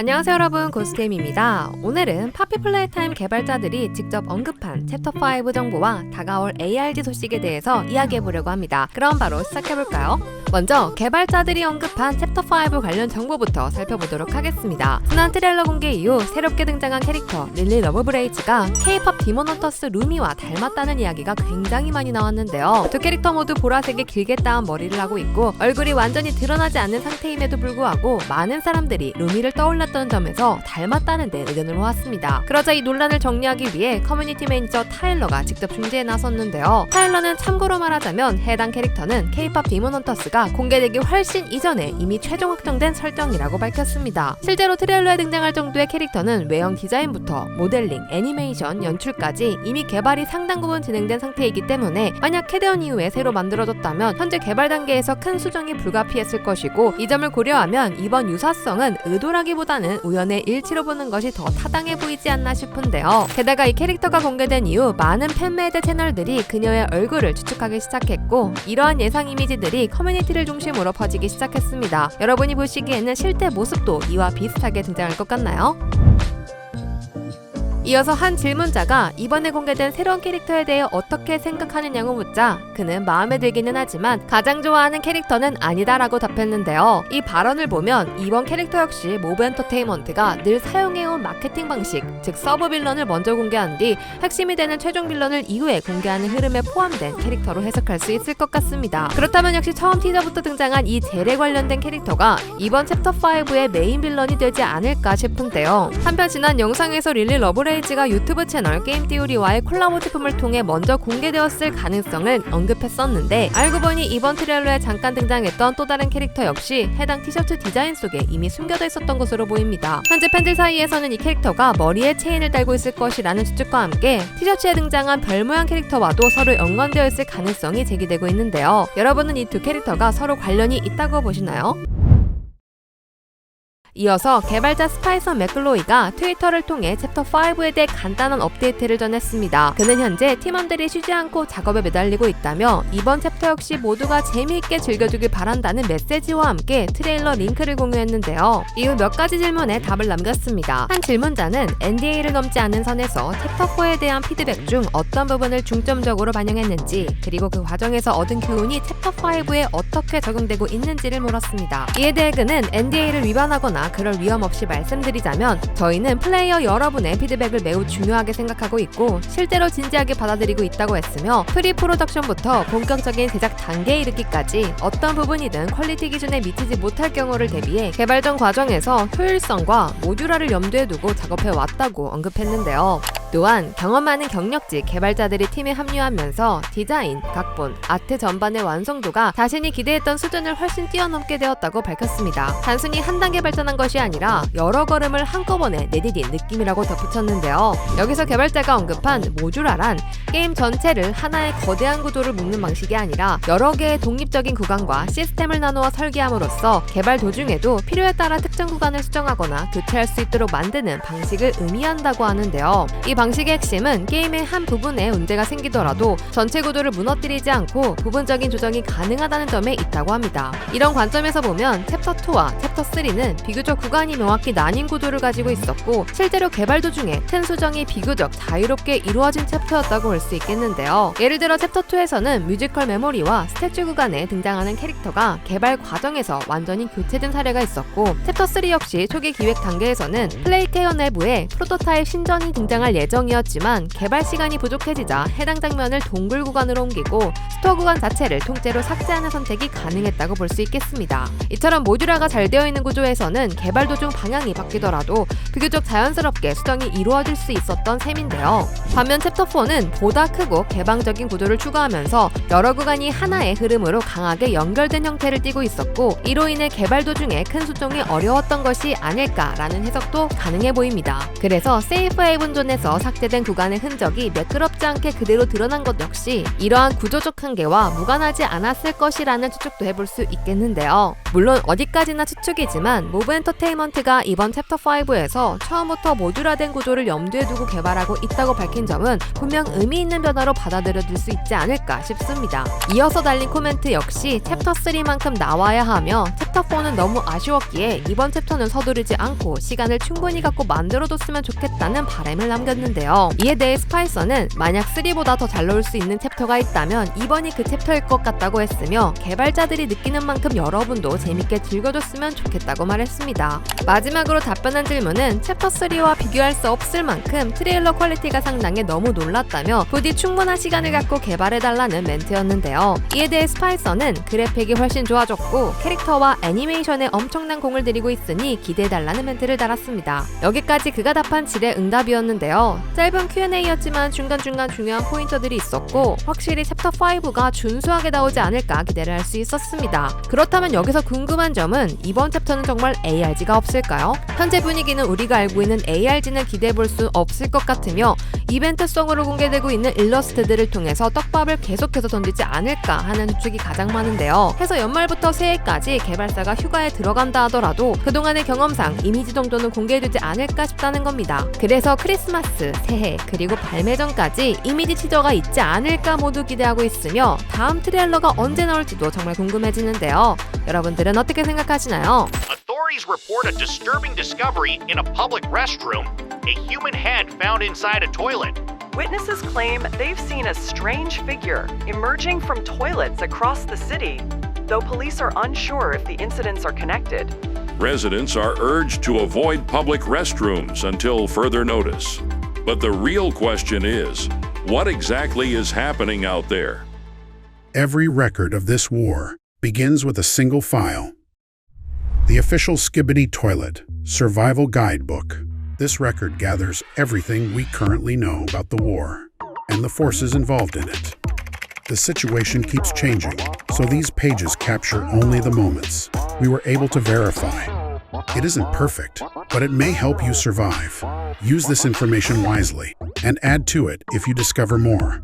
안녕하세요 여러분 고스템입니다. 오늘은 파피 플레이타임 개발자들이 직접 언급한 챕터 5 정보와 다가올 ARG 소식에 대해서 이야기해보려고 합니다. 그럼 바로 시작해볼까요? 먼저 개발자들이 언급한 챕터 5 관련 정보부터 살펴보도록 하겠습니다. 지난 트레일러 공개 이후 새롭게 등장한 캐릭터 릴리 러브브레이즈가 K-팝 디모노터스 루미와 닮았다는 이야기가 굉장히 많이 나왔는데요. 두 캐릭터 모두 보라색의 길게 따은 머리를 하고 있고 얼굴이 완전히 드러나지 않는 상태임에도 불구하고 많은 사람들이 루미를 떠올 랐던 점에서 닮았다는 데 의견을 모았습니다. 그러자 이 논란을 정리하기 위해 커뮤니티 매니저 타일러가 직접 중재에 나섰는데요. 타일러는 참고로 말하자면 해당 캐릭터는 K-팝 디모노터스가 공개되기 훨씬 이전에 이미 최종 확정된 설정이라고 밝혔습니다. 실제로 트레일러에 등장할 정도의 캐릭터는 외형 디자인부터 모델링, 애니메이션, 연출까지 이미 개발이 상당 부분 진행된 상태이기 때문에 만약 캐대언 이후에 새로 만들어졌다면 현재 개발 단계에서 큰 수정이 불가피했을 것이고 이 점을 고려하면 이번 유사성은 의도라기보다 는 우연의 일치로 보는 것이 더 타당해 보이지 않나 싶은데요. 게다가 이 캐릭터가 공개된 이후 많은 팬메이드 채널들이 그녀의 얼굴을 추측하기 시작했고 이러한 예상 이미지들이 커뮤니티를 중심으로 퍼지기 시작했습니다. 여러분이 보시기에는 실제 모습도 이와 비슷하게 등장할 것 같나요? 이어서 한 질문자가 이번에 공개된 새로운 캐릭터에 대해 어떻게 생각하느냐고 묻자 그는 마음에 들기는 하지만 가장 좋아하는 캐릭터는 아니다라고 답했는데요. 이 발언을 보면 이번 캐릭터 역시 모브 엔터테인먼트가 늘 사용해온 마케팅 방식, 즉 서브 빌런을 먼저 공개한 뒤 핵심이 되는 최종 빌런을 이후에 공개하는 흐름에 포함된 캐릭터로 해석할 수 있을 것 같습니다. 그렇다면 역시 처음 티저부터 등장한 이 젤에 관련된 캐릭터가 이번 챕터 5의 메인 빌런이 되지 않을까 싶은데요. 한편 지난 영상에서 릴리 러브레이 홈페이지가 유튜브 채널 게임 띠우리와의 콜라보 제품을 통해 먼저 공개되었을 가능성을 언급했었는데 알고 보니 이번 트레일러에 잠깐 등장했던 또 다른 캐릭터 역시 해당 티셔츠 디자인 속에 이미 숨겨져 있었던 것으로 보입니다. 현재 팬들 사이에서는 이 캐릭터가 머리에 체인을 달고 있을 것이라는 추측과 함께 티셔츠에 등장한 별 모양 캐릭터와도 서로 연관되어 있을 가능성이 제기되고 있는데요. 여러분은 이 두 캐릭터가 서로 관련이 있다고 보시나요? 이어서 개발자 스파이서 맥클로이가 트위터를 통해 챕터 5에 대해 간단한 업데이트를 전했습니다. 그는 현재 팀원들이 쉬지 않고 작업에 매달리고 있다며 이번 챕터 역시 모두가 재미있게 즐겨주길 바란다는 메시지와 함께 트레일러 링크를 공유했는데요. 이후 몇 가지 질문에 답을 남겼습니다. 한 질문자는 NDA를 넘지 않은 선에서 챕터 4에 대한 피드백 중 어떤 부분을 중점적으로 반영했는지 그리고 그 과정에서 얻은 교훈이 챕터 5에 어떻게 적용되고 있는지를 물었습니다. 이에 대해 그는 NDA를 위반하거 나 그럴 위험 없이 말씀드리자면 저희는 플레이어 여러분의 피드백을 매우 중요하게 생각하고 있고 실제로 진지하게 받아들이고 있다고 했으며 프리 프로덕션부터 본격적인 제작 단계에 이르기까지 어떤 부분이든 퀄리티 기준에 미치지 못할 경우를 대비해 개발 전 과정에서 효율성과 모듈화를 염두에 두고 작업해 왔다고 언급했는데요. 또한 경험 많은 경력직 개발자들이 팀에 합류하면서 디자인, 각본, 아트 전반의 완성도가 자신이 기대했던 수준을 훨씬 뛰어넘게 되었다고 밝혔습니다. 단순히 한 단계 발전한 것이 아니라 여러 걸음을 한꺼번에 내디딘 느낌이라고 덧붙였는데요. 여기서 개발자가 언급한 모듈화란 게임 전체를 하나의 거대한 구조를 묶는 방식이 아니라 여러 개의 독립적인 구간과 시스템을 나누어 설계함으로써 개발 도중에도 필요에 따라 특정 구간을 수정하거나 교체할 수 있도록 만드는 방식을 의미한다고 하는데요. 이 방식의 핵심은 게임의 한 부분에 문제가 생기더라도 전체 구도를 무너뜨리지 않고 부분적인 조정이 가능하다는 점에 있다고 합니다. 이런 관점에서 보면 챕터 2와 챕터 3는 비교적 구간이 명확히 나뉜 구도를 가지고 있었고 실제로 개발 도중에 큰 수정이 비교적 자유롭게 이루어진 챕터였다고 볼 수 있겠는데요. 예를 들어 챕터 2에서는 뮤지컬 메모리와 스태츄 구간에 등장하는 캐릭터가 개발 과정에서 완전히 교체된 사례가 있었고 챕터 3 역시 초기 기획 단계에서는 플레이케어 내부에 프로토타입 신전이 등장할 예정 예정이었지만 개발 시간이 부족해지자 해당 장면을 동굴 구간으로 옮기고 스토어 구간 자체를 통째로 삭제하는 선택이 가능했다고 볼 수 있겠습니다. 이처럼 모듈화가 잘 되어 있는 구조에서는 개발 도중 방향이 바뀌더라도 비교적 자연스럽게 수정이 이루어질 수 있었던 셈인데요. 반면 챕터 4는 보다 크고 개방적인 구조를 추가하면서 여러 구간이 하나의 흐름으로 강하게 연결된 형태를 띠고 있었고 이로 인해 개발 도중에 큰 수정이 어려웠던 것이 아닐까라는 해석도 가능해 보입니다. 그래서 세이프 헤븐존에서 삭제된 구간의 흔적이 매끄럽지 않게 그대로 드러난 것 역시 이러한 구조적 한계와 무관하지 않았을 것이라는 추측도 해볼 수 있겠는데요. 물론 어디까지나 추측이지만 모브 엔터테인먼트가 이번 챕터 5에서 처음부터 모듈화된 구조를 염두에 두고 개발하고 있다고 밝힌 점은 분명 의미 있는 변화로 받아들여질 수 있지 않을까 싶습니다. 이어서 달린 코멘트 역시 챕터 3만큼 나와야 하며 챕터 4는 너무 아쉬웠기에 이번 챕터는 서두르지 않고 시간을 충분히 갖고 만들어뒀으면 좋겠다는 바람을 남겼는데요. 이에 대해 스파이서는 만약 3보다 더 잘 나올 수 있는 챕터가 있다면 이번이 그 챕터일 것 같다고 했으며 개발자들이 느끼는 만큼 여러분도 재밌게 즐겨줬으면 좋겠다고 말했습니다. 마지막으로 답변한 질문은 챕터 3와 비교할 수 없을 만큼 트레일러 퀄리티가 상당해 너무 놀랐다며 부디 충분한 시간을 갖고 개발해달라는 멘트였는데요. 이에 대해 스파이서는 그래픽이 훨씬 좋아졌고 캐릭터와 애니메이션에 엄청난 공을 들이고 있으니 기대해달라는 멘트를 달았습니다. 여기까지 그가 답한 질의 응답이었는데요. 짧은 Q&A였지만 중간중간 중요한 포인터들이 있었고 확실히 챕터 5가 준수하게 나오지 않을까 기대를 할 수 있었습니다. 그렇다면 여기서 궁금한 점은 이번 챕터는 정말 ARG가 없을까요? 현재 분위기는 우리가 알고 있는 ARG는 기대해 볼 수 없을 것 같으며 이벤트성으로 공개되고 있는 일러스트들을 통해서 떡밥을 계속해서 던지지 않을까 하는 추측이 가장 많은데요. 해서 연말부터 새해까지 개발사가 휴가에 들어간다 하더라도 그동안의 경험상 이미지 정도는 공개해주지 않을까 싶다는 겁니다. 그래서 크리스마스, 새해, 그리고 발매 전까지 이미지 티저가 있지 않을까 모두 기대하고 있으며 다음 트레일러가 언제 나올지도 정말 궁금해지는데요. 여러분들은 어떻게 생각하시나요? A human head found inside a toilet. Witnesses claim they've seen a strange figure emerging from toilets across the city, though police are unsure if the incidents are connected. Residents are urged to avoid public restrooms until further notice. But the real question is what exactly is happening out there? Every record of this war begins with a single file. The official Skibbity Toilet Survival Guidebook. This record gathers everything we currently know about the war and the forces involved in it. The situation keeps changing, so these pages capture only the moments we were able to verify. It isn't perfect, but it may help you survive. Use this information wisely and add to it if you discover more.